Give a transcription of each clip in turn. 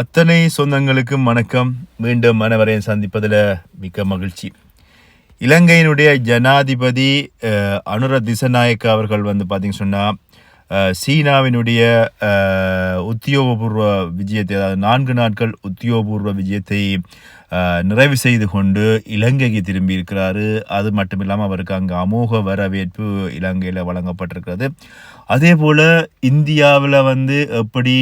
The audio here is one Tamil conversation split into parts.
அத்தனை சொந்தங்களுக்கும் வணக்கம். மீண்டும் மனவரையும் சந்திப்பதில் மிக்க மகிழ்ச்சி. இலங்கையினுடைய ஜனாதிபதி அனுர திசநாயக்க அவர்கள் வந்து பார்த்திங்க சொன்னால் சீனாவினுடைய உத்தியோகபூர்வ விஜயத்தை அதாவது நான்கு நாட்கள் உத்தியோகபூர்வ விஜயத்தை நிறைவு செய்து கொண்டு இலங்கைக்கு திரும்பி இருக்கிறாரு. அது மட்டும் இல்லாமல் அவருக்கு அங்கே அமோக வரவேற்பு இலங்கையில் வழங்கப்பட்டிருக்கிறது. அதே போல் இந்தியாவில் வந்து எப்படி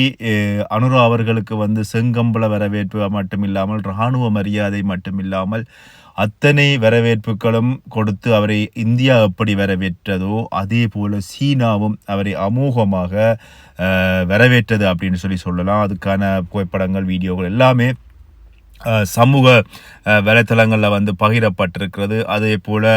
அனுரா அவர்களுக்கு வந்து செங்கம்பள வரவேற்பு மட்டும் இல்லாமல் இராணுவ மரியாதை மட்டும் இல்லாமல் அத்தனை வரவேற்புகளும் கொடுத்து அவரை இந்தியா எப்படி வரவேற்றதோ அதே போல் சீனாவும் அவரை அமோகமாக வரவேற்றது அப்படின்னு சொல்லி சொல்லலாம். அதுக்கான புகைப்படங்கள் வீடியோகள் எல்லாமே சமூக வலைத்தளங்களில் வந்து பகிரப்பட்டிருக்கிறது. அதே போல்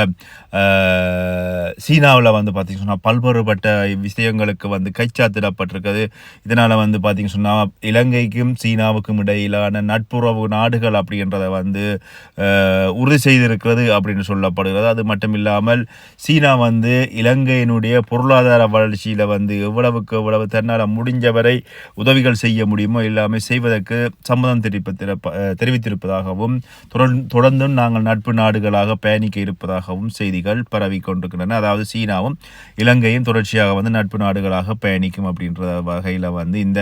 சீனாவில் வந்து பார்த்திங்க சொன்னால் பல்வேறுபட்ட விஷயங்களுக்கு வந்து கைச்சாத்திடப்பட்டிருக்கிறது. இதனால் வந்து பார்த்திங்க சொன்னால் இலங்கைக்கும் சீனாவுக்கும் இடையிலான நட்புறவு நாடுகள் அப்படின்றத வந்து உறுதி செய்திருக்கிறது அப்படின்னு சொல்லப்படுகிறது. அது மட்டும் இல்லாமல் சீனா வந்து இலங்கையினுடைய பொருளாதார வளர்ச்சியில் வந்து எவ்வளவுக்கு எவ்வளவு தன்னால் முடிஞ்சவரை உதவிகள் செய்ய முடியுமோ எல்லாமே செய்வதற்கு சம்மதம் தெரிவித்திருப்ப தெரிவி தெரிவித்திருப்பதாகவும் தொடர்ந்தும் நாங்கள் நட்பு நாடுகளாக பயணிக்க இருப்பதாகவும் செய்திகள் பரவி கொண்டிருக்கின்றன. அதாவது சீனாவும் இலங்கையும் தொடர்ச்சியாக வந்து நட்பு நாடுகளாக பயணிக்கும் அப்படின்ற வகையில் வந்து இந்த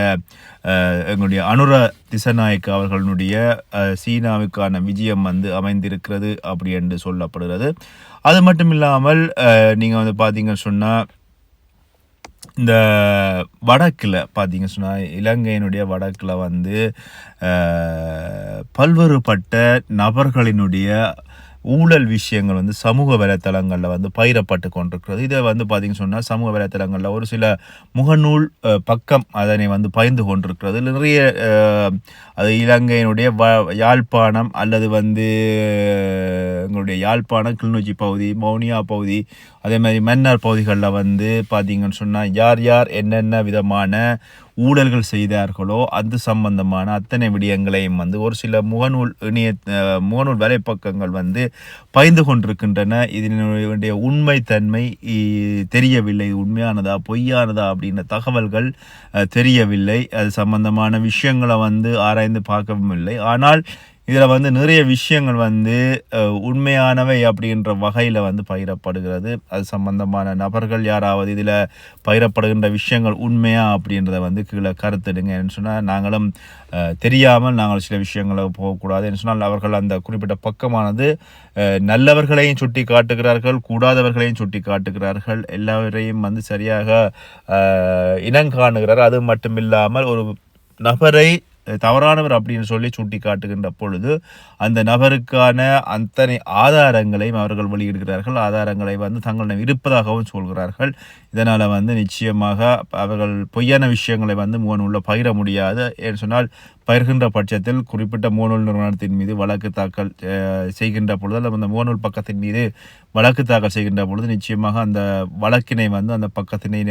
எங்களுடைய அனுர திசநாயக்க அவர்களுடைய சீனாவுக்கான விஜயம் வந்து அமைந்திருக்கிறது அப்படி என்று சொல்லப்படுகிறது. அது மட்டும் இல்லாமல் நீங்கள் வந்து பார்த்தீங்கன்னு சொன்னால் இந்த வடக்கில் பார்த்தீங்க சொன்னால் இலங்கையினுடைய வடக்கில் வந்து பல்வேறுபட்ட நபர்களினுடைய ஊழல் விஷயங்கள் வந்து சமூக வலைத்தளங்களில் வந்து பயிரப்பட்டு கொண்டிருக்கிறது. இதை வந்து பார்த்தீங்க சொன்னால் சமூக வலைத்தளங்களில் ஒரு சில முகநூல் பக்கம் அதனை வந்து பகிர்ந்து கொண்டிருக்கிறது. நிறைய அது இலங்கையினுடைய வ யாழ்ப்பாணம் அல்லது வந்து எங்களுடைய யாழ்ப்பாணம் கிளிநொச்சி பகுதி மௌனியா பகுதி அதே மாதிரி மன்னார் பகுதிகளில் வந்து பார்த்தீங்கன்னு சொன்னால் யார் யார் என்னென்ன விதமான ஊழல்கள் செய்தார்களோ அது சம்பந்தமான அத்தனை விடயங்களையும் வந்து ஒரு சில முகநூல் இணைய முகநூல் வலைப்பக்கங்கள் வந்து பயந்து கொண்டிருக்கின்றன. இதனுடைய உண்மைத்தன்மை தன்மை தெரியவில்லை உண்மையானதா பொய்யானதா அப்படின்ற தகவல்கள் தெரியவில்லை. அது சம்பந்தமான விஷயங்களை வந்து ஆராய்ந்து பார்க்கவும் இல்லை. ஆனால் இதில் வந்து நிறைய விஷயங்கள் வந்து உண்மையானவை அப்படின்ற வகையில் வந்து பகிரப்படுகிறது. அது சம்பந்தமான நபர்கள் யாராவது இதில் பகிரப்படுகின்ற விஷயங்கள் உண்மையா அப்படின்றத வந்து கீழே கருத்துடுங்க சொன்னால் நாங்களும் தெரியாமல் நாங்கள் சில விஷயங்களை போகக்கூடாது என்று சொன்னால் அவர்கள் அந்த குறிப்பிட்ட பக்கமானது நல்லவர்களையும் சுட்டி காட்டுகிறார்கள் கூடாதவர்களையும் சுட்டி காட்டுகிறார்கள் எல்லாவரையும் வந்து சரியாக இனங்காணுகிறார் அது மட்டும் இல்லாமல் ஒரு நபரை தவறானவர் அப்படின்னு சொல்லி சுட்டி காட்டுகின்ற பொழுது அந்த நபருக்கான அத்தனை ஆதாரங்களையும் அவர்கள் வெளியிடுகிறார்கள். ஆதாரங்களை வந்து தங்களிடம் இருப்பதாகவும் சொல்கிறார்கள். இதனால் வந்து நிச்சயமாக அவர்கள் பொய்யான விஷயங்களை வந்து முகநூலில் பகிர முடியாது ஏன்னு சொன்னால் பகிர்கின்ற பட்சத்தில் குறிப்பிட்ட முகநூல் நிறுவனத்தின் மீது வழக்கு தாக்கல் செய்கின்ற பொழுது அல்லது அந்த முகநூல் பக்கத்தின் மீது வழக்கு தாக்கல் செய்கின்ற பொழுது நிச்சயமாக அந்த வழக்கினை வந்து அந்த பக்கத்தினை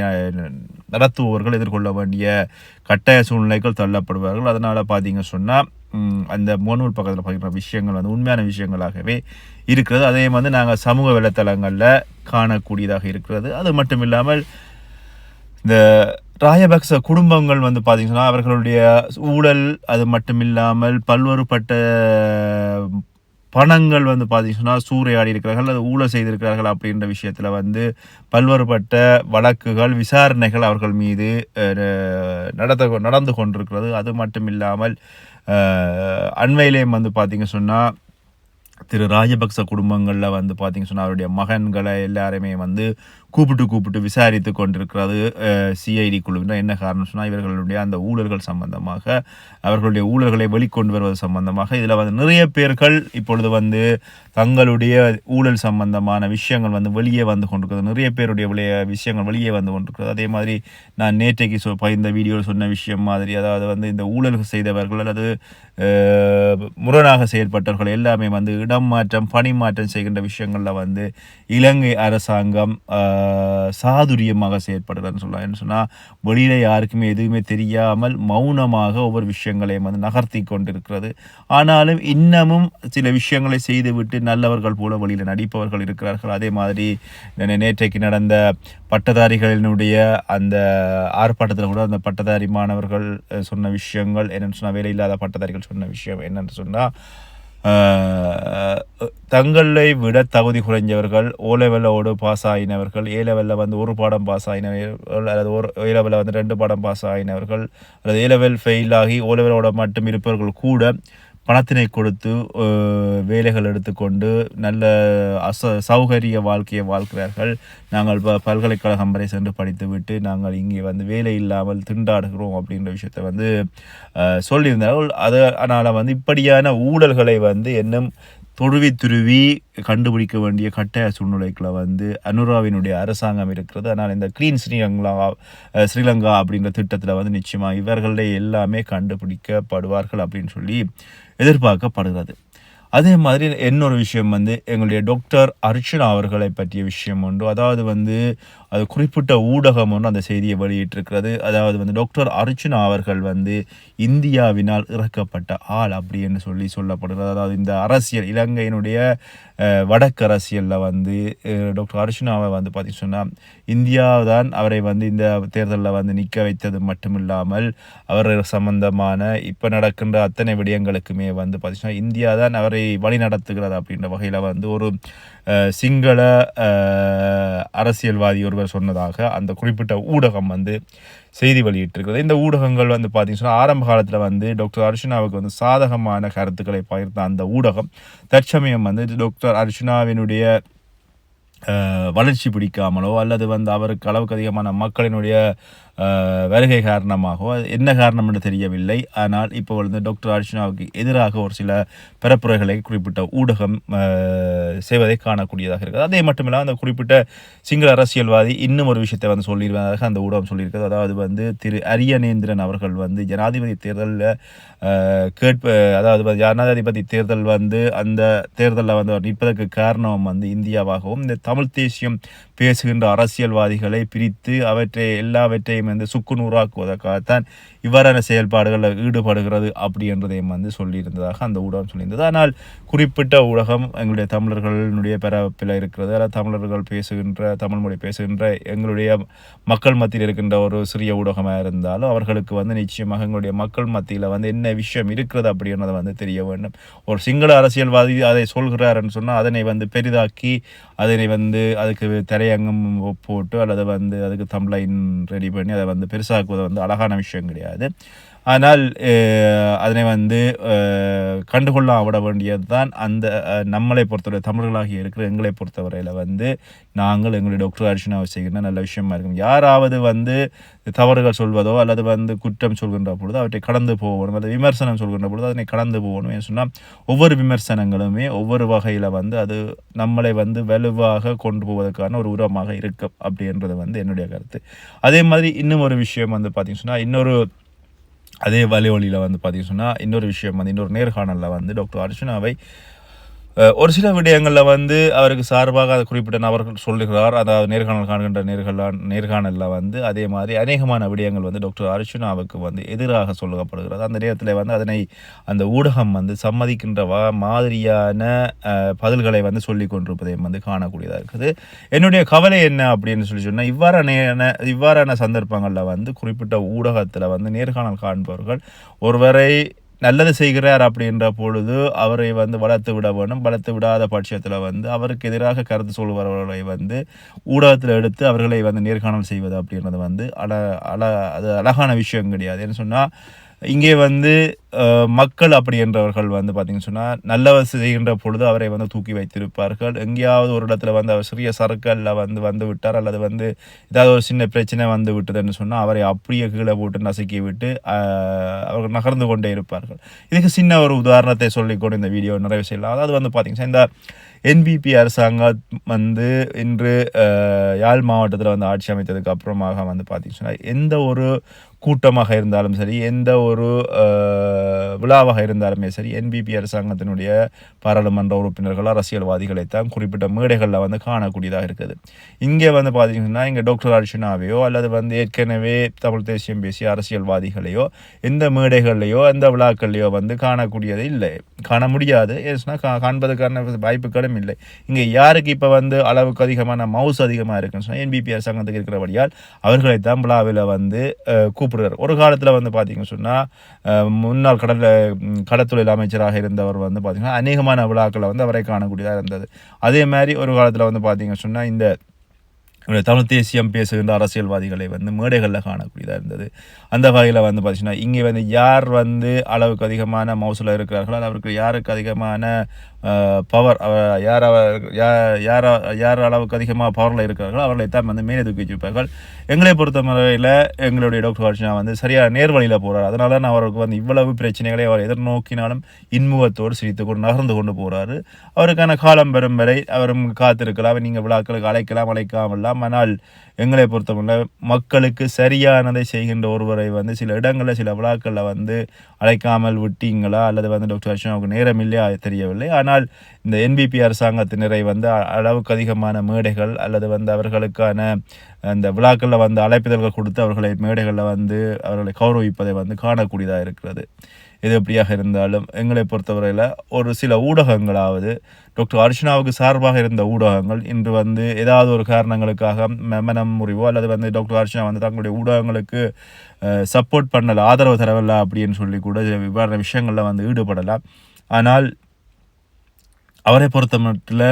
நடத்துபவர்கள் எதிர்கொள்ள வேண்டிய கட்டாய சூழ்நிலைகள் தள்ளப்படுவார்கள் அதனால் பார்த்தீங்க சொன்னால் அந்த முகநூல் பக்கத்தில் பகிர்ற விஷயங்கள் வந்து உண்மையான விஷயங்களாகவே இருக்கிறது. அதே வந்து நாங்கள் சமூக வலைத்தளங்களில் காணக்கூடியதாக இருக்கிறது. அது மட்டும் இல்லாமல் இந்த ராஜபக்ச குடும்பங்கள் வந்து பார்த்திங்கன்னா அவர்களுடைய ஊழல் அது மட்டும் இல்லாமல் பல்வேறுபட்ட பணங்கள் வந்து பார்த்திங்கன்னா சூறையாடி இருக்கிறார்கள் அது ஊழல் செய்திருக்கிறார்கள் அப்படின்ற விஷயத்தில் வந்து பல்வேறுபட்ட வழக்குகள் விசாரணைகள் அவர்கள் மீது நடத்த நடந்து கொண்டிருக்கிறது. அது மட்டும் இல்லாமல் அண்மையிலேயும் வந்து பார்த்தீங்க சொன்னால் திரு ராஜபக்ச குடும்பங்களில் வந்து பார்த்திங்க சொன்னால் அவருடைய மகன்களை எல்லாருமே வந்து கூப்பிட்டு கூப்பிட்டு விசாரித்து கொண்டிருக்கிறது சிஐடி குழுவினர். என்ன காரணம் சொன்னால் இவர்களுடைய அந்த ஊழல்கள் சம்பந்தமாக அவர்களுடைய ஊழல்களை வெளிக்கொண்டு வருவது சம்பந்தமாக இதில் வந்து நிறைய பேர்கள் இப்பொழுது வந்து தங்களுடைய ஊழல் சம்பந்தமான விஷயங்கள் வந்து வெளியே வந்து கொண்டிருக்கிறது. நிறைய பேருடைய விளைய விஷயங்கள் வெளியே வந்து கொண்டிருக்கிறது. அதே மாதிரி நான் நேற்றைக்கு சொ பகிர்ந்த வீடியோவில் சொன்ன விஷயம் மாதிரி அதாவது வந்து இந்த ஊழல் செய்தவர்கள் அல்லது முரணாக செயல்பட்டவர்கள் எல்லாமே வந்து இடம் மாற்றம் பணி மாற்றம் செய்கின்ற விஷயங்களில் வந்து இலங்கை அரசாங்கம் சாதுரியமாக செயற்படுறன்னு சொல்லலாம் என்ன சொன்னால் வெளியில் யாருக்குமே எதுவுமே தெரியாமல் மௌனமாக ஒவ்வொரு விஷயங்களையும் வந்து நகர்த்தி கொண்டிருக்கிறது. ஆனாலும் இன்னமும் சில விஷயங்களை செய்துவிட்டு நல்லவர்கள் போல வழியில் நடிப்பவர்கள் இருக்கிறார்கள். அதே மாதிரி நேற்றைக்கு நடந்த பட்டதாரிகளினுடைய அந்த ஆர்ப்பாட்டத்தில் கூட அந்த பட்டதாரி மாணவர்கள் சொன்ன விஷயங்கள் என்னென்னு சொன்னால் வேலையில்லாத பட்டதாரிகள் சொன்ன விஷயம் என்னென்னு சொன்னால் தங்களை விட தகுதி குறைஞ்சவர்கள் ஓ லெவலோடு பாஸ் ஆகினவர்கள் ஏ லெவலில் வந்து ஒரு பாடம் பாஸ் ஆகினவர்கள் அல்லது ஒரு ஏ லெவலில் வந்து ரெண்டு பாடம் பாஸ் ஆகினவர்கள் அல்லது ஏ லெவல் ஃபெயில் ஆகி ஓ லெவலோட மட்டும் இருப்பவர்கள் கூட பணத்தினை கொடுத்து வேலைகள் எடுத்துக்கொண்டு நல்ல அச சௌகரிய வாழ்க்கையை வாழ்கிறார்கள் நாங்கள் ப பல்கலைக்கழகம் வரை சென்று படித்துவிட்டு நாங்கள் இங்கே வந்து வேலை இல்லாமல் திண்டாடுகிறோம் அப்படின்ற விஷயத்தை வந்து சொல்லியிருந்தார்கள். அது அதனால் வந்து இப்படியான ஊழல்களை வந்து இன்னும் துருவி துருவி கண்டுபிடிக்க வேண்டிய கட்டாய சூழ்நிலைக்குள்ள வந்து அனுராவினுடைய அரசாங்கம் இருக்கிறது. அதனால் இந்த க்ளீன் ஸ்ரீலங்கா ஸ்ரீலங்கா அப்படின்ற திட்டத்தில் வந்து நிச்சயமாக இவர்களே எல்லாமே கண்டுபிடிக்கப்படுவார்கள் அப்படின்னு சொல்லி எதிர்பார்க்கப்படுகிறது. அதே மாதிரி இன்னொரு விஷயம் வந்து எங்களுடைய டாக்டர் அர்ச்சனா அவர்களை பற்றிய விஷயம் உண்டு. அதாவது வந்து அது குறிப்பிட்ட ஊடகம் ஒன்று அந்த செய்தியை வெளியிட்டிருக்கிறது. அதாவது வந்து டாக்டர் அர்ச்சனா அவர்கள் வந்து இந்தியாவினால் இறக்கப்பட்ட ஆள் அப்படின்னு சொல்லி சொல்லப்படுகிறது. அதாவது இந்த அரசியல் இலங்கையினுடைய வடக்கு அரசியலில் வந்து டாக்டர் அர்ச்சனாவை வந்து பார்த்தீங்கன்னு சொன்னால் இந்தியா தான் அவரை வந்து இந்த தேர்தலில் வந்து நிற்க வைத்தது மட்டும் இல்லாமல் அவர் சம்பந்தமான இப்போ நடக்கின்ற அத்தனை விடயங்களுக்குமே வந்து பார்த்தீங்கன்னா இந்தியா தான் அவரை வழி நடத்துகிறது அப்படின்ற வகையில் வந்து ஒரு சிங்கள அரசியல்வாதி ஒருவர் சொன்னதாக அந்த குறிப்பிட்ட ஊடகம் வந்து செய்தி வெளியிட்டிருக்கிறது. இந்த ஊடகங்கள் வந்து பார்த்தீங்கன்னா ஆரம்ப காலத்தில் வந்து டாக்டர் அர்ஷனாவுக்கு வந்து சாதகமான கருத்துக்களை பகிர்ந்த அந்த ஊடகம் தற்சமயம் வந்து டாக்டர் அர்ஷனாவினுடைய வளர்ச்சி பிடிக்காமலோ அல்லது வந்து அவருக்கு அளவுக்கு அதிகமான மக்களினுடைய வருகை காரணமாகவோ என்ன காரணம் என்று தெரியவில்லை. ஆனால் இப்போ வந்து டாக்டர் அர்ஜுனாவுக்கு எதிராக ஒரு சில பரப்புரைகளை குறிப்பிட்ட ஊடகம் செய்வதை காணக்கூடியதாக இருக்குது. அதே மட்டுமில்லாமல் அந்த குறிப்பிட்ட சிங்கள அரசியல்வாதி இன்னும் ஒரு விஷயத்தை வந்து சொல்லியிருப்பதாக அந்த ஊடகம் சொல்லியிருக்கிறது. அதாவது வந்து திரு அரியநேந்திரன் அவர்கள் வந்து ஜனாதிபதி தேர்தலில் கேட்ப அதாவது ஜனாதிபதி தேர்தல் வந்து அந்த தேர்தலில் வந்து அவர் நிற்பதற்கு காரணம் வந்து இந்தியாவாகவும் இந்த தமிழ் தேசியம் பேசுகின்ற அரசியல்வாதிகளை பிரித்து அவற்றை எல்லாவற்றையும் வந்து சுக்குநூறாக்குவதற்காகத்தான் இவ்வாறான செயல்பாடுகளில் ஈடுபடுகிறது அப்படின்றதையும் வந்து சொல்லியிருந்ததாக அந்த ஊடகம் சொல்லியிருந்தது. ஆனால் குறிப்பிட்ட ஊடகம் எங்களுடைய தமிழர்களுடைய பரப்பில் இருக்கிறது. அதாவது தமிழர்கள் பேசுகின்ற தமிழ் மொழி பேசுகின்ற எங்களுடைய மக்கள் மத்தியில் இருக்கின்ற ஒரு சிறிய ஊடகமாக இருந்தாலும் அவர்களுக்கு வந்து நிச்சயமாக எங்களுடைய மக்கள் மத்தியில் வந்து என்ன விஷயம் இருக்கிறது அப்படின்றத வந்து தெரிய வேண்டும். ஒரு சிங்கள அரசியல்வாதி அதை சொல்கிறாருன்னு சொன்னால் அதனை வந்து பெரிதாக்கி அதனை வந்து அதுக்கு திரையங்கம் போட்டு அல்லது வந்து அதுக்கு தம்ப்ளைன் ரெடி பண்ணி அதை வந்து பெருசாக்குவது வந்து அழகான விஷயம் கிடையாது. ஆனால் அதனை வந்து கண்டுகொள்ள விட வேண்டியது தான் அந்த நம்மளை பொறுத்தவரை தமிழர்களாகிய இருக்கிற எங்களை பொறுத்தவரையில் வந்து நாங்கள் எங்களுடைய டாக்டர் அர்ச்சனாவை செய்கின்ற நல்ல விஷயமா இருக்கும். யாராவது வந்து தவறுகள் சொல்வதோ அல்லது வந்து குற்றம் சொல்கின்ற பொழுது அவற்றை கடந்து போகணும் அல்லது விமர்சனம் சொல்கின்ற பொழுது அதனை கடந்து போகணும் ஏன்னு சொன்னால் ஒவ்வொரு விமர்சனங்களுமே ஒவ்வொரு வகையில் வந்து அது நம்மளை வந்து வலுவாக கொண்டு போவதற்கான ஒரு உரமாக இருக்கும் அப்படின்றது வந்து என்னுடைய கருத்து. அதே மாதிரி இன்னும் ஒரு விஷயம் வந்து பார்த்திங்க சொன்னால் இன்னொரு அதே வழி வழியில் வந்து பார்த்திங்க சொன்னால் இன்னொரு விஷயம் வந்து இன்னொரு நேர்காணலில் வந்து டாக்டர் அர்ச்சனாவை ஒரு சில விடயங்களில் வந்து அவருக்கு சார்பாக அதை குறிப்பிட்ட நபர்கள் சொல்லுகிறார். அதாவது நேர்காணல் காண்கின்ற நேர்காணல் நேர்காணலில் வந்து அதே மாதிரி அநேகமான விடயங்கள் வந்து டாக்டர் அர்ஜுனாவுக்கு வந்து எதிராக சொல்லப்படுகிறது. அந்த நேரத்தில் வந்து அதனை அந்த ஊடகம் வந்து சம்மதிக்கின்ற வா மாதிரியான பதில்களை வந்து சொல்லி கொண்டிருப்பதையும் வந்து காணக்கூடியதாக இருக்குது. என்னுடைய கவலை என்ன அப்படின்னு சொல்லி சொன்னால் இவ்வாறான இவ்வாறான சந்தர்ப்பங்களில் வந்து குறிப்பிட்ட ஊடகத்தில் வந்து நேர்காணல் காண்பவர்கள் ஒருவரை நல்லது செய்கிறார் அப்படின்ற பொழுது அவரை வந்து வளர்த்து விட வேணும் வளர்த்து விடாத பட்சத்தில் வந்து அவருக்கு எதிராக கருத்து சொல்பவர்களை வந்து ஊடகத்தில் எடுத்து அவர்களை வந்து நேர்காணல் செய்வது அப்படின்றது வந்து அழ அழ அது அழகான விஷயம் கிடையாது. ஏன்னு சொன்னால் இங்கே வந்து மக்கள் அப்படி என்றவர்கள் வந்து பார்த்தீங்கன்னு சொன்னால் நல்லவர் செய்கின்ற பொழுது அவரை வந்து தூக்கி வைத்திருப்பார்கள். எங்கேயாவது ஒரு இடத்துல வந்து அவர் சிறிய சர்க்கிளில் வந்து வந்து விட்டார் அல்லது வந்து ஏதாவது ஒரு சின்ன பிரச்சனை வந்து விட்டதுன்னு சொன்னால் அவரை அப்படியே கீழே போட்டு நசுக்கி விட்டு அவர்கள் நகர்ந்து கொண்டே இருப்பார்கள். இதுக்கு சின்ன ஒரு உதாரணத்தை சொல்லிக்கொண்டு இந்த வீடியோ நிறைவு செய்யலாம். அதாவது வந்து பார்த்தீங்கன்னா இந்த என்பிபி அரசாங்கம் வந்து இன்று யாழ் மாவட்டத்தில் வந்து ஆட்சி அமைத்ததுக்கு அப்புறமாக வந்து பார்த்தீங்கன்னா எந்த ஒரு கூட்டமாக இருந்தாலும் சரி எந்த ஒரு விழாவாக இருந்தாலுமே சரி என்பிபி அரசாங்கத்தினுடைய பாராளுமன்ற உறுப்பினர்கள் அரசியல்வாதிகளை தான் குறிப்பிட்ட மேடைகளில் வந்து காணக்கூடியதாக இருக்குது. இங்கே வந்து பார்த்தீங்கன்னா இங்கே டாக்டர் அர்ச்சனாவையோ அல்லது வந்து ஏற்கனவே தமிழ் தேசியம் பேசிய அரசியல்வாதிகளையோ எந்த மேடைகள்லையோ எந்த விழாக்கள்லையோ வந்து காணக்கூடியது இல்லை. காண முடியாது. ஏன்னா கா காண்பதற்கான வாய்ப்புகளும் இல்லை. இங்கே யாருக்கு இப்போ வந்து அளவுக்கு அதிகமான மவுஸ் அதிகமாக இருக்குன்னு சொன்னால் என்பிபி அரசாங்கத்துக்கு இருக்கிறபடியால் அவர்களை தான் விழாவில் வந்து கூப்பிடுறார். ஒரு காலத்தில் வந்து பார்த்தீங்கன்னு சொன்னால் முன்னாள் கடல் கடத்தொழில் அமைச்சராக இருந்தவர் வந்து பார்த்திங்கன்னா அநேகமான விழாக்களை வந்து அவரை காணக்கூடியதாக இருந்தது. அதே மாதிரி ஒரு காலத்தில் வந்து பார்த்தீங்கன்னு சொன்னால் இந்த தமிழ் தேசியம் பேசுகின்ற அரசியல்வாதிகளை வந்து மேடைகளில் காணக்கூடியதாக இருந்தது. அந்த வகையில் வந்து பார்த்திங்கன்னா இங்கே வந்து யார் வந்து அளவுக்கு அதிகமான மவுசில் இருக்கிறார்களோ அவருக்கு யாருக்கு அதிகமான பவர் யார் யா- யார் யார் அளவுக்கு அதிகமாக பவரில் இருக்கிறார்களோ அவர்களை தான் வந்து மேலே தூக்கி வச்சிருப்பார்கள் எங்களை பொறுத்த முறையில் எங்களுடைய டாக்டர் ஹர்ஷனா வந்து சரியாக நேர்வழியில் போகிறார் அதனால நான் அவருக்கு வந்து இவ்வளவு பிரச்சனைகளை அவர் எதிர்நோக்கினாலும் இன்முகத்தோடு சிரித்து கொண்டு நகர்ந்து கொண்டு போகிறாரு அவருக்கான காலம் பெறும் வரை அவரும் காத்திருக்கலாம். நீங்கள் விழாக்களுக்கு அழைக்கலாம் அழைக்காமலாம் ஆனால் எங்களை பொறுத்தவரை மக்களுக்கு சரியானதை செய்கின்ற ஒருவரை வந்து சில இடங்களில் சில விழாக்களில் வந்து அழைக்காமல் விட்டீங்களா? அல்லது வந்து டாக்டர் ஹர்ஷனாவுக்கு நேரம் இல்லையா? தெரியவில்லை. ஆனால் ஆனால் இந்த என்பிபி அரசாங்கத்தினரை வந்து அளவுக்கு அதிகமான மேடைகள் அல்லது வந்து அவர்களுக்கான அந்த விழாக்களில் வந்து அழைப்பிதழ்கள் கொடுத்து அவர்களை மேடைகளில் வந்து அவர்களை கௌரவிப்பதை வந்து காணக்கூடியதாக இருக்கிறது. எது எப்படியாக இருந்தாலும் எங்களை பொறுத்தவரையில் ஒரு சில ஊடகங்களாவது டாக்டர் அர்ச்சனாவுக்கு சார்பாக இருந்த ஊடகங்கள் இன்று வந்து ஏதாவது ஒரு காரணங்களுக்காக மெமனம் மனம் முறிவோ அல்லது வந்து டாக்டர் அர்ச்சனா வந்து தங்களுடைய ஊடகங்களுக்கு சப்போர்ட் பண்ணல ஆதரவு தரவில்லை அப்படின்னு சொல்லி கூட இவ்வாறான விஷயங்களில் வந்து ஈடுபடலாம். ஆனால் அவரை பொறுத்த மட்டில்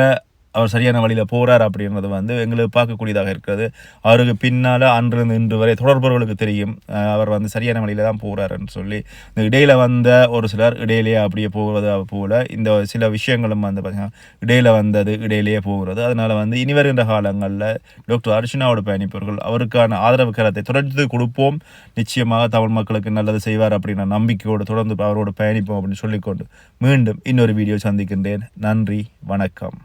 அவர் சரியான வழியில் போகிறார் அப்படின்றது வந்து எங்களுக்கு பார்க்கக்கூடியதாக இருக்கிறது. அவருக்கு பின்னால் அன்று இன்று வரை தொடர்பவர்களுக்கு தெரியும். அவர் வந்து சரியான வழியில் தான் போகிறாருன்னு சொல்லி இந்த இடையில் வந்த ஒரு சிலர் இடையிலேயே அப்படியே போகிறது போல இந்த சில விஷயங்களும் வந்து பார்த்தீங்கன்னா இடையில் வந்தது இடையிலேயே போகிறது. அதனால் வந்து இனி வருகின்ற காலங்களில் டாக்டர் அர்ச்சனாவோட பயணிப்பவர்கள் அவருக்கான ஆதரவு கரத்தை தொடர்ந்து கொடுப்போம். நிச்சயமாக தமிழ் மக்களுக்கு நல்லது செய்வார் அப்படின்ற நம்பிக்கையோடு தொடர்ந்து அவரோட பயணிப்போம் அப்படின்னு சொல்லிக்கொண்டு மீண்டும் இன்னொரு வீடியோ சந்திக்கின்றேன். நன்றி வணக்கம்.